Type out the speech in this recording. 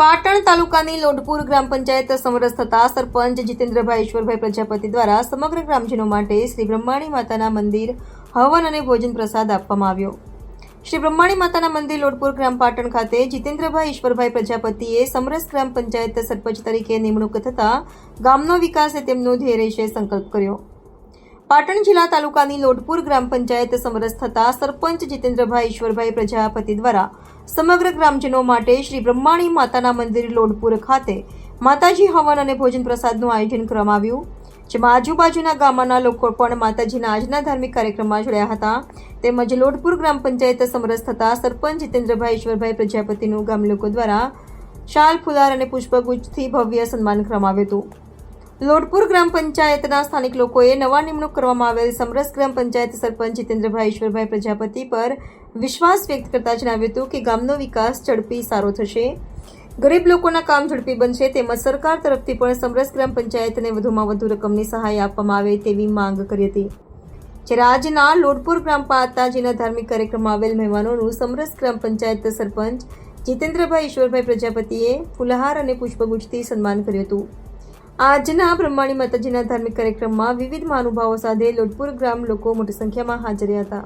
પાટણ તાલુકાની લોઢપુર ગ્રામ પંચાયત સમરસ થતા સરપંચ જીતેન્દ્રભાઈ ઈશ્વરભાઈ પ્રજાપતિ દ્વારા સમગ્ર ગ્રામજનો માટે શ્રી બ્રહ્માણી માતાના મંદિર હવન અને ભોજન પ્રસાદ આપવામાં આવ્યો. શ્રી બ્રહ્માણી માતાના મંદિર લોઢપુર ગ્રામ પાટણ ખાતે જીતેન્દ્રભાઈ ઈશ્વરભાઈ પ્રજાપતિએ સમરસ ગ્રામ પંચાયત સરપંચ તરીકે નિમણૂક થતાં ગામનો વિકાસ એ તેમનો ધ્યેય રહેશે સંકલ્પ કર્યો. પાટણ જિલ્લા તાલુકાની લોઢપુર ગ્રામ પંચાયત સમરસ થતા સરપંચ જીતેન્દ્રભાઈ ઈશ્વરભાઈ પ્રજાપતિ દ્વારા સમગ્ર ગ્રામજનો માટે શ્રી બ્રહ્માણી માતાના મંદિર લોઢપુર ખાતે માતાજી હવન અને ભોજન પ્રસાદનું આયોજન કરવામાં આવ્યું. જેમાં આજુબાજુના ગામના લોકો પણ માતાજીના આજના ધાર્મિક કાર્યક્રમમાં જોડાયા હતા. તેમજ લોઢપુર ગ્રામ પંચાયત સમરસ થતા સરપંચ જીતેન્દ્રભાઈ ઈશ્વરભાઈ પ્રજાપતિનું ગામ લોકો દ્વારા શાલ, ફુલાર અને પુષ્પગુચ્છથી ભવ્ય સન્માન કરવામાં આવ્યું હતું. લોડપુર ગ્રામ પંચાયતના સ્થાનિક લોકોએ નવા નિમણૂક કરવામાં આવેલ સમરસ ગ્રામ પંચાયત સરપંચ જીતેન્દ્રભાઈ ઈશ્વરભાઈ પ્રજાપતિ પર વિશ્વાસ વ્યક્ત કરતા જણાવ્યું હતું કે ગામનો વિકાસ ઝડપી સારો થશે. ગરીબ લોકોના કામ ઝડપી બનશે તેમજ સરકાર તરફથી પણ સમરસ ગ્રામ પંચાયતને વધુમાં વધુ રકમની સહાય આપવામાં આવે તેવી માંગ કરી હતી. જ્યારે આજના લોડપુર ગ્રામ પાતાજીના ધાર્મિક કાર્યક્રમમાં આવેલ મહેમાનોનું સમરસ ગ્રામ પંચાયત સરપંચ જીતેન્દ્રભાઈ ઈશ્વરભાઈ પ્રજાપતિએ ફુલહાર અને પુષ્પગુચ્છથી સન્માન કર્યું હતું. આજના બ્રહ્માણી માતાજીના ધાર્મિક કાર્યક્રમમાં વિવિધ મહાનુભાવો સાથે લોટપુર ગ્રામ લોકો મોટી સંખ્યામાં હાજર હતા.